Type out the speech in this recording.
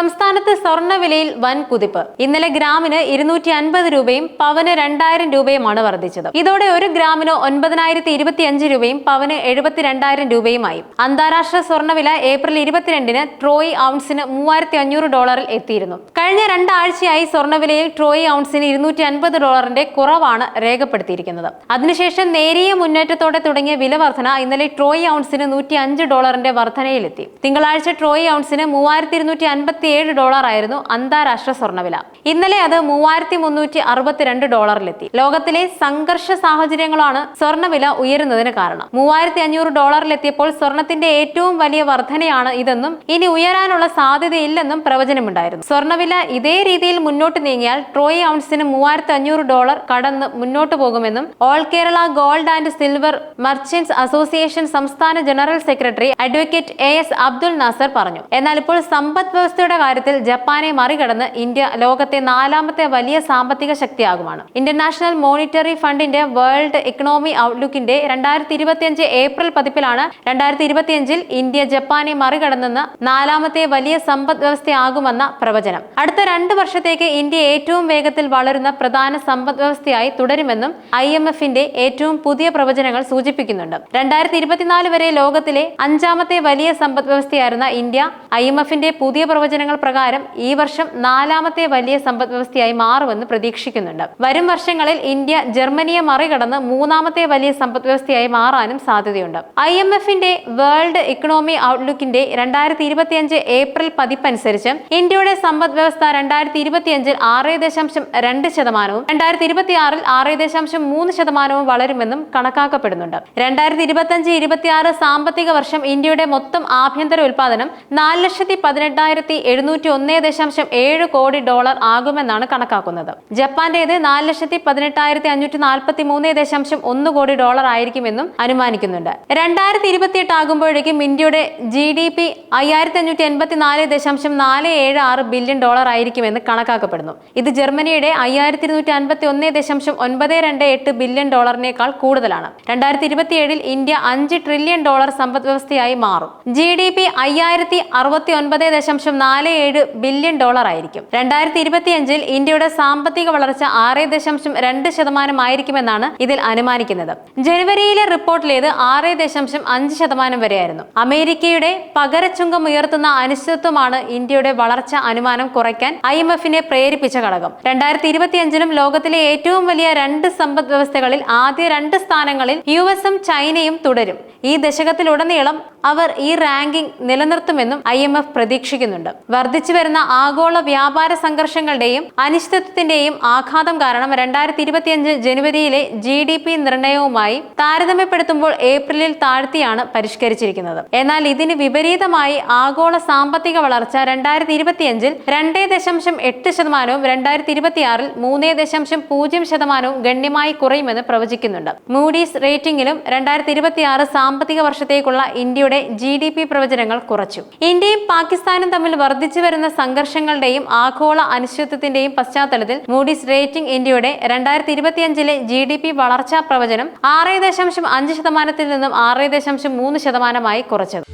സംസ്ഥാനത്ത് സ്വർണവിലയിൽ വൻ കുതിപ്പ്. ഇന്നലെ ഗ്രാമിന് ഇരുന്നൂറ്റി അൻപത് രൂപയും പവന് രണ്ടായിരം രൂപയുമാണ് വർദ്ധിച്ചത്. ഇതോടെ ഒരു ഗ്രാമിന് ഒൻപതിനായിരത്തി ഇരുപത്തിയഞ്ച് രൂപയും പവന് എഴുപത്തിരണ്ടായിരം രൂപയുമായി. അന്താരാഷ്ട്ര സ്വർണവില ഏപ്രിൽ ഇരുപത്തിരണ്ടിന് ട്രോയ് ഔൺസിന് മൂവായിരത്തി അഞ്ഞൂറ് ഡോളറിൽ എത്തിയിരുന്നു. കഴിഞ്ഞ രണ്ടാഴ്ചയായി സ്വർണവിലയിൽ ട്രോയ് ഔൺസിന് ഇരുന്നൂറ്റി അൻപത് ഡോളറിന്റെ കുറവാണ് രേഖപ്പെടുത്തിയിരിക്കുന്നത്. അതിനുശേഷം നേരിയ മുന്നേറ്റത്തോടെ തുടങ്ങിയ വില വർധന ഇന്നലെ ട്രോയി ഔൺസിന് നൂറ്റി അഞ്ച് ഡോളറിന്റെ വർധനയിലെത്തി. തിങ്കളാഴ്ച ട്രോയി ഔൺസിന് മൂവായിരത്തി ഇരുന്നൂറ്റി അൻപത്തി ഏഴ് ഡോളർ ആയിരുന്നു അന്താരാഷ്ട്ര സ്വർണവില ഇന്നലെ അത് മൂവായിരത്തി മുന്നൂറ്റി അറുപത്തിരണ്ട് ഡോളറിലെത്തി. ലോകത്തിലെ സംഘർഷ സാഹചര്യങ്ങളാണ് സ്വർണവില ഉയരുന്നതിന് കാരണം. മൂവായിരത്തി അഞ്ഞൂറ് ഡോളറിലെത്തിയപ്പോൾ സ്വർണത്തിന്റെ ഏറ്റവും വലിയ വർധനയാണ് ഇതെന്നും ഇനി ഉയരാനുള്ള സാധ്യതയില്ലെന്നും പ്രവചനമുണ്ടായിരുന്നു. സ്വർണവില ഇതേ രീതിയിൽ മുന്നോട്ട് നീങ്ങിയാൽ ട്രോയ് ഔൺസിന് മൂവായിരത്തി അഞ്ഞൂറ് ഡോളർ കടന്ന് മുന്നോട്ട് പോകുമെന്നും all Kerala gold and silver merchants association സംസ്ഥാന general secretary advocate A S Abdul Nasser പറഞ്ഞു. എന്നാൽ ഇപ്പോൾ സമ്പദ് വ്യവസ്ഥയുടെ കാര്യത്തിൽ ജപ്പാനെ മറികടന്ന് ഇന്ത്യ ലോകത്തെ നാലാമത്തെ വലിയ സാമ്പത്തിക ശക്തിയാകുമാണ് ഇന്റർനാഷണൽ മോണിറ്ററി ഫണ്ടിന്റെ വേൾഡ് ഇക്കണോമി ഔട്ട്ലുക്കിന്റെ രണ്ടായിരത്തി ഇരുപത്തിയഞ്ച് ഏപ്രിൽ പതിപ്പിലാണ് രണ്ടായിരത്തി ഇരുപത്തിയഞ്ചിൽ ഇന്ത്യ ജപ്പാനെ മറികടന്നെന്ന് നാലാമത്തെ വലിയ സമ്പദ് വ്യവസ്ഥയാകുമെന്ന പ്രവചനം. അടുത്ത രണ്ട് വർഷത്തേക്ക് ഇന്ത്യ ഏറ്റവും വേഗത്തിൽ വളരുന്ന പ്രധാന സമ്പദ് വ്യവസ്ഥയായി തുടരുമെന്നും ഐ എം എഫിന്റെ ഏറ്റവും പുതിയ പ്രവചനങ്ങൾ സൂചിപ്പിക്കുന്നുണ്ട്. രണ്ടായിരത്തി ഇരുപത്തിനാല് വരെ ലോകത്തിലെ അഞ്ചാമത്തെ വലിയ സമ്പദ് വ്യവസ്ഥയായിരുന്ന ഇന്ത്യ ഐ എം എഫിന്റെ പുതിയ പ്രവചനങ്ങൾ പ്രകാരം ഈ വർഷം നാലാമത്തെ വലിയ സമ്പദ് വ്യവസ്ഥയായി മാറുമെന്ന് പ്രതീക്ഷിക്കുന്നുണ്ട്. വരും വർഷങ്ങളിൽ ഇന്ത്യ ജർമ്മനിയെ മറികടന്ന് മൂന്നാമത്തെ വലിയ സമ്പദ് വ്യവസ്ഥയായി മാറാനും സാധ്യതയുണ്ട്. ഐ എം എഫിന്റെ വേൾഡ് ഇക്കണോമി ഔട്ട്ലുക്കിന്റെ രണ്ടായിരത്തി ഇരുപത്തിയഞ്ച് ഏപ്രിൽ പതിപ്പനുസരിച്ച് ഇന്ത്യയുടെ സമ്പദ് വ്യവസ്ഥ രണ്ടായിരത്തി ഇരുപത്തിയഞ്ചിൽ ആറ് ദശാംശം രണ്ട് ശതമാനവും രണ്ടായിരത്തി ഇരുപത്തി ആറിൽ ആറ് ദശാംശം മൂന്ന് ശതമാനവും വളരുമെന്നും കണക്കാക്കപ്പെടുന്നുണ്ട്. രണ്ടായിരത്തി ഇരുപത്തിയഞ്ച് ഇരുപത്തിയാറ് സാമ്പത്തിക വർഷം ഇന്ത്യയുടെ മൊത്തം ആഭ്യന്തര ഉൽപാദനം നാല് ലക്ഷത്തി പതിനെട്ടായിരത്തി എഴുന്നൂറ്റി ഒന്ന് ദശാംശം ഏഴ് കോടി ഡോളർ ആകുമെന്നാണ് കണക്കാക്കുന്നത്. ജപ്പാന്റേത് നാല് ലക്ഷത്തി പതിനെട്ടായിരത്തി അഞ്ഞൂറ്റി നാൽപ്പത്തി മൂന്ന് ദശാംശം ഒന്ന് കോടി ഡോളർ ആയിരിക്കുമെന്നും അനുമാനിക്കുന്നുണ്ട്. രണ്ടായിരത്തി ഇരുപത്തിയെട്ട് ആകുമ്പോഴേക്കും ഇന്ത്യയുടെ ജി ഡി പി അയ്യായിരത്തി അഞ്ഞൂറ്റി എൺപത്തി നാല് ദശാംശം നാല് ഏഴ് ആറ് ബില്യൺ ഡോളർ ആയിരിക്കുമെന്ന് കണക്കാക്കപ്പെടുന്നു. ഇത് ജർമ്മനിയുടെ അയ്യായിരത്തി ഇരുന്നൂറ്റി അൻപത്തി ഒന്ന് ദശാംശം ഒൻപത് രണ്ട് എട്ട് ബില്യൺ ഡോളറിനേക്കാൾ കൂടുതലാണ്. രണ്ടായിരത്തി ഇരുപത്തിയേഴിൽ ഇന്ത്യ അഞ്ച് ട്രില്യൺ ഡോളർ സമ്പദ് വ്യവസ്ഥയായി മാറും. ജി ഡി പി അയ്യായിരത്തി അറുപത്തി ഒൻപത് ദശാംശം നാല് ഏഴ് ബില്യൺ ഡോളർ ആയിരിക്കും രണ്ടായിരത്തി ഇരുപത്തിയഞ്ചിൽ ഇന്ത്യയുടെ സാമ്പത്തിക വളർച്ച ആറ് ദശാംശം രണ്ട് ശതമാനമായിരിക്കുമെന്നാണ് ഇതിൽ അനുമാനിക്കുന്നത്. ജനുവരിയിലെ റിപ്പോർട്ടിലേത് ആറ് ദശാംശം അഞ്ച് ശതമാനം വരെയായിരുന്നു. അമേരിക്കയുടെ പകരച്ചുങ്കം ഉയർത്തുന്ന അനിശ്ചിതത്വമാണ് ഇന്ത്യയുടെ വളർച്ച അനുമാനം കുറയ്ക്കാൻ ഐ എം എഫിനെ പ്രേരിപ്പിച്ച ഘടകം. രണ്ടായിരത്തി ഇരുപത്തിയഞ്ചിലും ലോകത്തിലെ ഏറ്റവും വലിയ രണ്ട് സമ്പദ് വ്യവസ്ഥകളിൽ ആദ്യ രണ്ട് സ്ഥാനങ്ങളിൽ യു എസും ചൈനയും തുടരും. ഈ ദശകത്തിലുടനീളം അവർ ഈ റാങ്കിംഗ് നിലനിർത്തുമെന്നും ഐ എം എഫ് പ്രതീക്ഷിക്കുന്നുണ്ട്. വർദ്ധിച്ചു വരുന്ന ആഗോള വ്യാപാര സംഘർഷങ്ങളുടെയും അനിശ്ചിതത്വത്തിന്റെയും ആഘാതം കാരണം രണ്ടായിരത്തി ഇരുപത്തിയഞ്ച് ജനുവരിയിലെ ജി ഡി പി നിർണയവുമായി താരതമ്യപ്പെടുത്തുമ്പോൾ ഏപ്രിലിൽ താഴ്ത്തിയാണ് പരിഷ്കരിച്ചിരിക്കുന്നത്. എന്നാൽ ഇതിന് വിപരീതമായി ആഗോള സാമ്പത്തിക വളർച്ച രണ്ടായിരത്തി ഇരുപത്തിയഞ്ചിൽ രണ്ടേ ദശാംശം എട്ട് ശതമാനവും രണ്ടായിരത്തി ഇരുപത്തിയാറിൽ മൂന്നേ ദശാംശം പൂജ്യം ശതമാനവും ഗണ്യമായി കുറയുമെന്ന് പ്രവചിക്കുന്നുണ്ട്. മൂഡീസ് റേറ്റിംഗിലും രണ്ടായിരത്തി ഇരുപത്തിയാറ് സാമ്പത്തിക വർഷത്തേക്കുള്ള ഇന്ത്യയുടെ ജി ഡി പി പ്രവചനങ്ങൾ കുറച്ചു. ഇന്ത്യയും പാകിസ്ഥാനും തമ്മിൽ വർദ്ധിച്ചു വരുന്ന സംഘർഷങ്ങളുടെയും ആഗോള അനിശ്ചിതത്വത്തിന്റെയും പശ്ചാത്തലത്തിൽ മൂഡീസ് റേറ്റിംഗ് ഇന്ത്യയുടെ രണ്ടായിരത്തി ഇരുപത്തിയഞ്ചിലെ ജി ഡി പി വളർച്ചാ പ്രവചനം ആറ് ദശാംശം അഞ്ച് ശതമാനത്തിൽ നിന്നും ആറ് ദശാംശം മൂന്ന് ശതമാനമായി കുറച്ചത്.